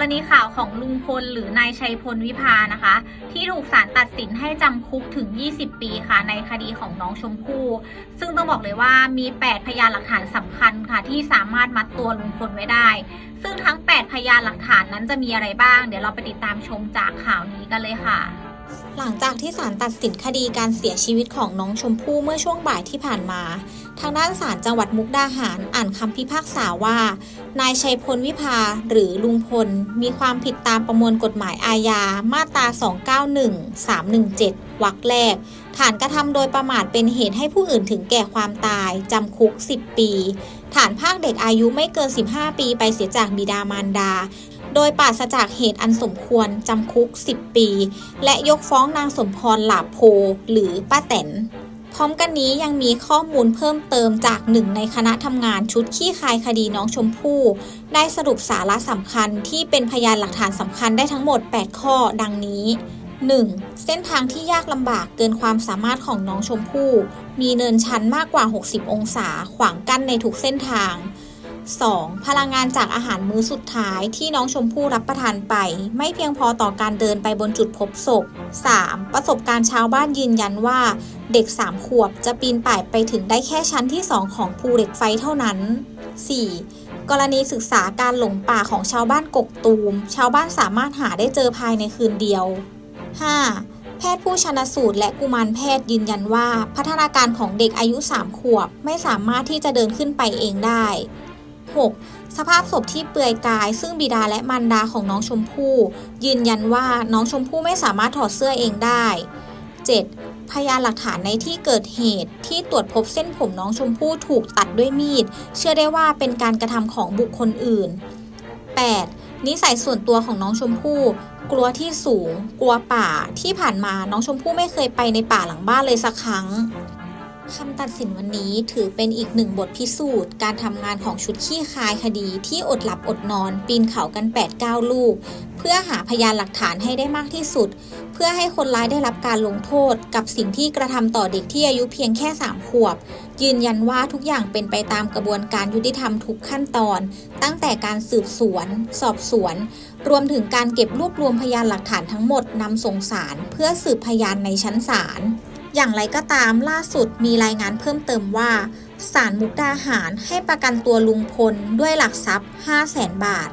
รณีข่าวของลุงพลหรือนายชัยพลวิพานะคะ ที่ถูกศาลตัดสินให้จำคุกถึง 20 ปีค่ะ ในคดีของน้องชมพู่ ซึ่งต้องบอกเลยว่ามี 8 พยานหลักฐานสำคัญค่ะ ที่สามารถมัดตัวลุงพลไว้ได้ ซึ่งทั้ง 8 พยานหลักฐานนั้นจะมีอะไรบ้าง เดี๋ยวเราไปติดตามชมจากข่าวนี้กันเลยค่ะ หลังจากที่ศาลตัดสินคดีการเสียชีวิตของน้องชมพู่เมื่อช่วงบ่ายที่ผ่านมา ทางด้านศาลจังหวัดมุกดาหารอ่านคำพิพากษาว่า นายชัยพลวิภาหรือลุงพล มีความผิดตามประมวลกฎหมายอาญามาตรา 291 317 วรรคแรก ฐานกระทำโดยประมาทเป็นเหตุให้ผู้อื่นถึงแก่ความตาย จำคุก 10 ปี ฐานภาคเด็กอายุไม่เกิน 15 ปีไปเสียจากบิดามารดา โดยปราศจากเหตุอันสมควรจำคุก 10 ปี และยกฟ้องนางสมพรหลาโพหรือป้าแตนพร้อมกันนี้ยังมีข้อมูลเพิ่มเติมจากหนึ่งในคณะทำงานชุดขี้คายคดีน้องชมพู่ได้สรุปสาระสำคัญที่เป็นพยานหลักฐานสำคัญได้ทั้งหมด 8 ข้อดังนี้ 1. เส้นทางที่ยากลำบากเกินความสามารถของน้องชมพู่ มีเนินชันมากกว่า 60 องศา ขวางกั้นในทุกเส้นทาง 2. พลังงานจากอาหารมื้อสุดท้ายที่น้องชมพู่รับประทานไป ไม่เพียงพอต่อการเดินไปบนจุดพบศพ 3. ประสบการณ์ชาวบ้านยืนยันว่า เด็ก 3 ขวบจะปีนป่ายไปถึงได้แค่ชั้นที่ 2 ของภูเหล็กไฟเท่านั้น 4. กรณีศึกษาการหลงป่าของชาวบ้านกกตูม ชาวบ้านสามารถหาได้เจอภายในคืนเดียว 5. แพทย์ผู้ชนสูตรและกุมารแพทย์ยืนยันว่า พัฒนาการของเด็กอายุ 3 ขวบ ไม่สามารถที่จะเดินขึ้นไปเองได้ 6. สภาพศพที่เปลือยกาย ซึ่งบิดาและมารดาของน้องชมพู่ ยืนยันว่าน้องชมพู่ไม่สามารถถอดเสื้อเองได้ 7. พยานหลักฐานในที่เกิดเหตุที่ตรวจพบเส้นผมน้องชมพู่ถูกตัดด้วยมีด เชื่อได้ว่าเป็นการกระทำของบุคคลอื่น 8. นิสัยส่วนตัวของน้องชมพู่ กลัวที่สูง กลัวป่าที่ผ่านมาน้องชมพู่ไม่เคยไปในป่าหลังบ้านเลยสักครั้ง คำตัดสินวันนี้ถือเป็นอีกหนึ่งบทพิสูจน์ การทำงานของชุดขี้คายคดีที่อดหลับอดนอน ปีนเขากัน 8-9 ลูก เพื่อหาพยานหลักฐานให้ได้มากที่สุด เพื่อให้คนร้ายได้รับการลงโทษ กับสิ่งที่กระทำต่อเด็กที่อายุเพียงแค่ 3 ขวบ ยืนยันว่าทุกอย่างเป็นไปตามกระบวนการยุติธรรมทุกขั้นตอน ตั้งแต่การสืบสวน สอบสวน รวมถึงการเก็บรวบรวมพยานหลักฐานทั้งหมดนำส่งสารเพื่อสืบพยานในชั้นศาล อย่างไรก็ตามล่าสุดมีรายงานเพิ่มเติมว่าศาลมุกดาหารให้ประกันตัวลุงพลด้วยหลักทรัพย์ 5 0 0แสนบาท